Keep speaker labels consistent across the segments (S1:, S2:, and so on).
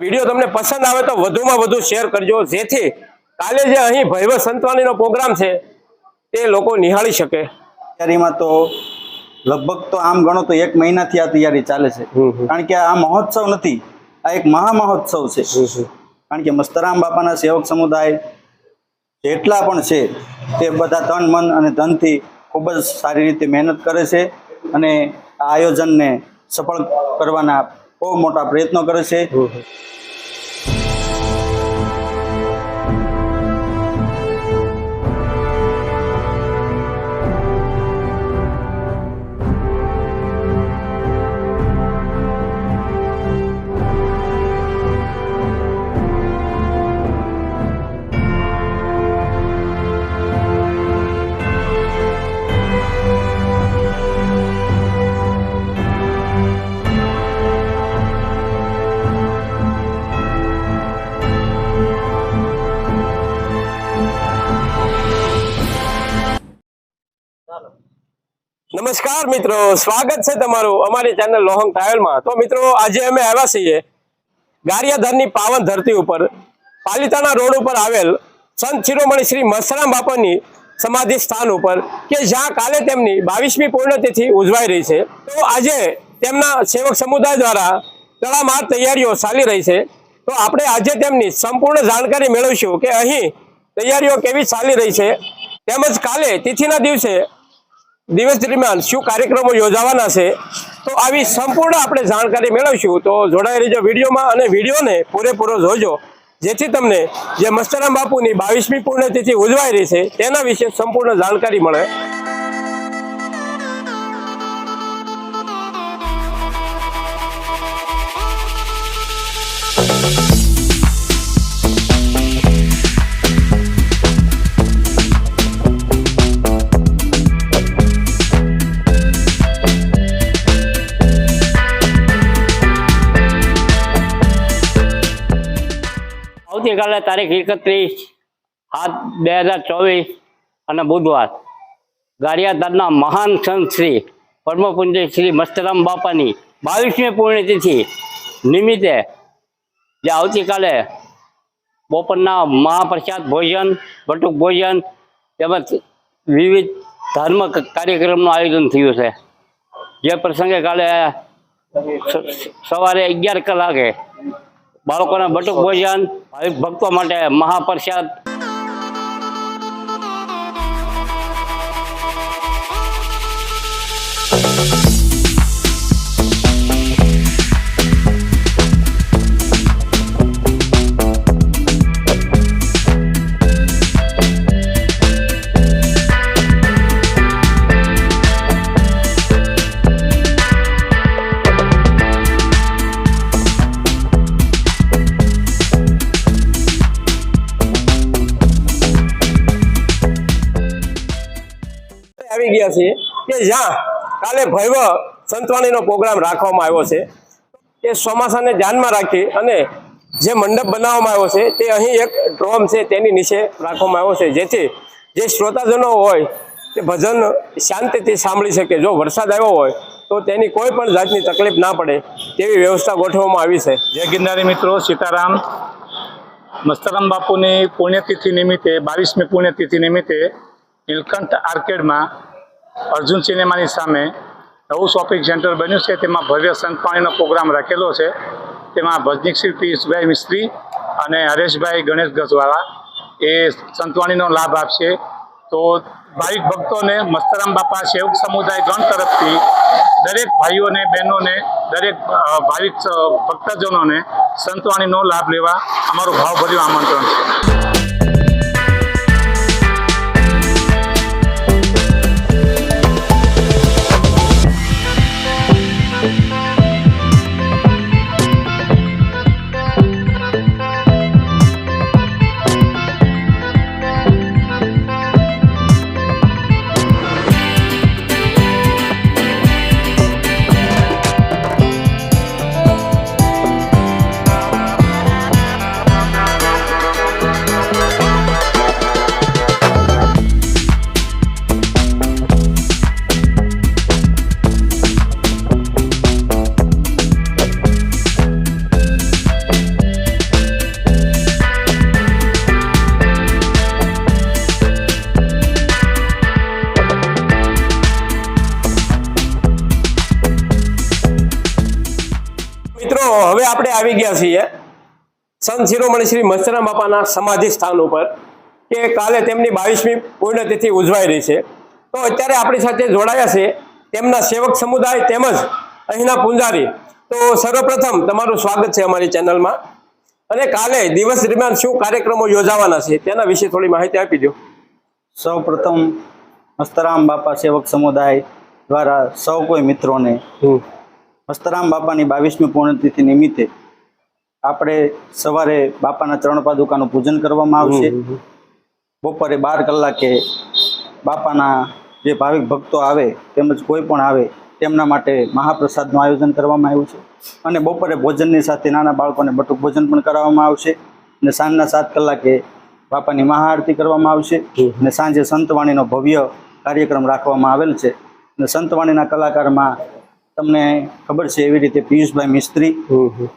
S1: Video તમને પસંદ આવે તો વધુમાં વધુ શેર કરજો. જેથી કાલે જે અહીં ભૈવ સંતવાણીનો પ્રોગ્રામ છે તે લોકો નિહાળી શકે.
S2: તૈયારીમાં તો લગભગ તો આમ ગણો તો એક મહિનાથી આ તૈયારી ચાલે છે. કારણ કે આ મહોત્સવ નથી આ એક મહા મહોત્સવ છે કારણ કે મસ્તરામ બાપાના સેવક સમુદાય જેટલા પણ છે તે બધા તન મન અને ધનથી ખૂબ જ સારી રીતે મહેનત કરે છે અને આ આયોજનને સફળ કરવાના બહુ મોટા પ્રયત્નો કરે છે.
S1: નમસ્કાર મિત્રો, સ્વાગત છે તમારું અમારી ચેનલ લોહંગ ટ્રાવેલમાં તો મિત્રો, આજે અમે આવ્યા છીએ ગારિયાધરની પાવન ધરતી ઉપર, પાલિતાણા રોડ ઉપર આવેલ સંત શિરોમણી શ્રી મસરામ બાપાની સમાધિ સ્થાન ઉપર, કે જ્યાં કાલે તેમની બાવીસમી પૂર્ણતિથિ ઉજવાઈ રહી છે. તો આજે તેમના સેવક સમુદાય દ્વારા તળામાર તૈયારીઓ ચાલી રહી છે. તો આપણે આજે તેમની સંપૂર્ણ જાણકારી મેળવીશું કે અહીં તૈયારીઓ કેવી ચાલી રહી છે. તેમજ કાલે તિથિના દિવસે દિવસ દરમિયાન શું કાર્યક્રમો યોજાવાના છે, તો આવી સંપૂર્ણ આપણે જાણકારી મેળવશું. તો જોડાઈ રહેજો વિડીયોમાં અને વિડીયોને પૂરેપૂરો જોજો, જેથી તમને જે મસ્તરામ બાપુની બાવીસમી પૂર્ણતિથી ઉજવાઈ રહી છે, તેના વિશે સંપૂર્ણ જાણકારી મળે.
S3: આવતીકાલે તારીખ એકત્રીસ સાત બે હજાર ચોવીસ અને બુધવાર ગારિયાદારના મહાન સંત શ્રી પરમપુંજ શ્રી મસ્તરામ બાપાની બાવીસમી પુણ્યતિથિ નિમિત્તે જે આવતીકાલે બપોરના મહાપ્રસાદ ભોજન, બટુક ભોજન તેમજ વિવિધ ધર્મ કાર્યક્રમનું આયોજન થયું છે. જે પ્રસંગે કાલે સવારે અગિયાર કલાકે બાળકોને બટુક ભોજન ભાવિક ભક્તો માટે મહાપ્રસાદ
S1: છીએ કે જ્યાં કાલે ભૈવ સંતવાણીનો પ્રોગ્રામ રાખવામાં આવ્યો છે. એ ચોમાસાને ધ્યાનમાં રાખી અને જે મંડપ બનાવવામાં આવ્યો છે, તે અહીં એક ડ્રોમ છે, તેની નીચે રાખવામાં આવ્યો છે. જેથી જે શ્રોતાજનો હોય, તે ભજન શાંતિથી સાંભળી શકે. જો વરસાદ આવ્યો હોય, તો તેની કોઈ પણ જાતની તકલીફ ના પડે તેવી વ્યવસ્થા ગોઠવવામાં આવી છે.
S4: જય ગિરનારી મિત્રો, સીતારામ. મસ્તરામ બાપુની પુણ્યતિથિ નિમિત્તે, બાવીસમી પુણ્યતિથિ નિમિત્તે નીલકંઠ આર્કેડમાં અર્જુન સિનેમાની સામે નવું શોપિંગ સેન્ટર બન્યું છે. તેમાં ભવ્ય સંતવાણીનો પ્રોગ્રામ રાખેલો છે. તેમાં ભજનિક શ્રી પિયુષભાઈ મિસ્ત્રી અને હરેશભાઈ ગણેશ ગજવાળા એ સંતવાણીનો લાભ આપશે. તો ભાવિક ભક્તોને મસ્તરામ બાપા સેવક સમુદાય ગણ તરફથી દરેક ભાઈઓને, બહેનોને, દરેક ભાવિક ભક્તજનોને સંતવાણીનો લાભ લેવા અમારું ભાવભર્યું આમંત્રણ છે.
S1: આવી ગયા છીએ. સંત શિરોમણી શ્રી મસ્તરામ બાપાના સમાધિ સ્થાન ઉપર કે કાલે તેમની બાવીસમી પૂર્ણતિથિ ઉજવાઈ રહી છે. તો અત્યારે આપણી સાથે જોડાયા છે તેમના સેવક સમુદાય તેમજ અહીંના પૂંજારી. તો સર્વપ્રથમ તમારું સ્વાગત છે અમારી ચેનલમાં. અને કાલે દિવસ દરમિયાન શું કાર્યક્રમો યોજાવાના છે તેના વિશે થોડી માહિતી આપી દો.
S2: સૌ પ્રથમ મસ્તરામ બાપા સેવક સમુદાય દ્વારા સૌ કોઈ મિત્રોને મસ્તરામ બાપાની બાવીસમી પૂર્ણતિથિ નિમિત્તે આપણે સવારે બાપાના ચરણ પાદુકાનું પૂજન કરવામાં આવશે. બપોરે બાર કલાકે બાપાના જે ભાવિક ભક્તો આવે તેમજ કોઈ પણ આવે તેમના માટે મહાપ્રસાદનું આયોજન કરવામાં આવ્યું છે. અને બપોરે ભોજનની સાથે નાના બાળકોને બટુક ભોજન પણ કરાવવામાં આવશે. અને સાંજના સાત કલાકે બાપાની મહાઆરતી કરવામાં આવશે. અને સાંજે સંતવાણીનો ભવ્ય કાર્યક્રમ રાખવામાં આવેલ છે. અને સંતવાણીના કલાકારમાં તમને ખબર છે એવી રીતે પિયુષભાઈ મિસ્ત્રી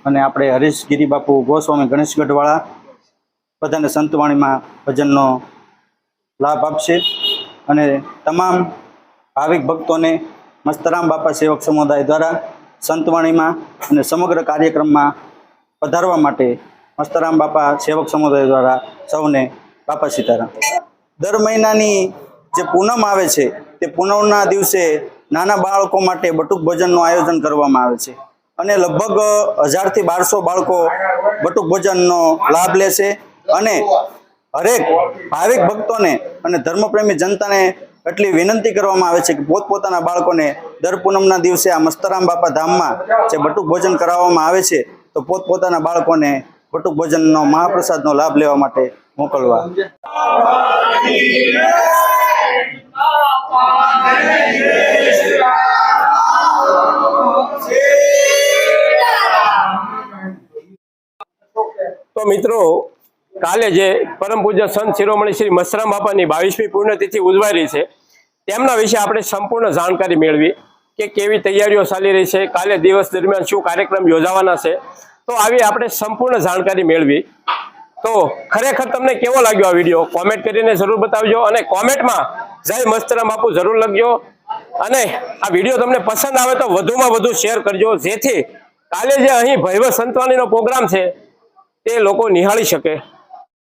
S2: અને આપણે હરીશ ગિરિબાપુ ગોસ્વામી ગણેશ ગઢવાળા બધાને સંતવાણીમાં ભજનનો લાભ આપશે અને તમામ ભાવિક ભક્તોને મસ્તરામ બાપા સેવક સમુદાય દ્વારા સંતવાણીમાં અને સમગ્ર કાર્યક્રમમાં પધારવા માટે મસ્તરામ બાપા સેવક સમુદાય દ્વારા સૌને બાપા સીતારામ. દર મહિનાની જે પૂનમ આવે છે તે પૂનમના દિવસે નાના બાળકો માટે બટુક ભોજનનું આયોજન કરવામાં આવે છે. અને લગભગ હજારથી બારસો બાળકો બટુક ભોજનનો લાભ લે છે અને હરેક ભાવિક ભક્તોને અને ધર્મપ્રેમી જનતાને એટલી વિનંતી કરવામાં આવે છે કે પોતપોતાના બાળકોને દર પૂનમના દિવસે આ મસ્તરામ બાપા ધામમાં જે બટુક ભોજન કરાવવામાં આવે છે, તો પોતપોતાના બાળકોને બટુક ભોજનનો મહાપ્રસાદનો લાભ લેવા માટે મોકલવા.
S1: તો મિત્રો, કાલે જે પરમ પૂજ્ય સંત શિરોમણી શ્રી મસરામ બાપાની બાવીસમી પુણ્યતિથિ ઉજવાઈ છે, તેમના વિશે આપણે સંપૂર્ણ જાણકારી મેળવી કે કેવી તૈયારીઓ ચાલી રહી છે, કાલે દિવસ દરમિયાન શું કાર્યક્રમ યોજાવાના છે. તો આવી આપણે સંપૂર્ણ જાણકારી મેળવી. તો ખરેખર તમને કેવો લાગ્યો આ વીડિયો? કોમેન્ટ કરીને જરૂર બતાવજો અને કોમેન્ટમાં જય મસ્તરામ બાપુ જરૂર લખજો. અને આ વીડિયો તમને પસંદ આવે તો વધુમાં વધુ શેર કરજો, જેથી કાલે જે અહીં ભૈવ સંતવાણીનો પ્રોગ્રામ છે તે લોકો નિહાળી શકે.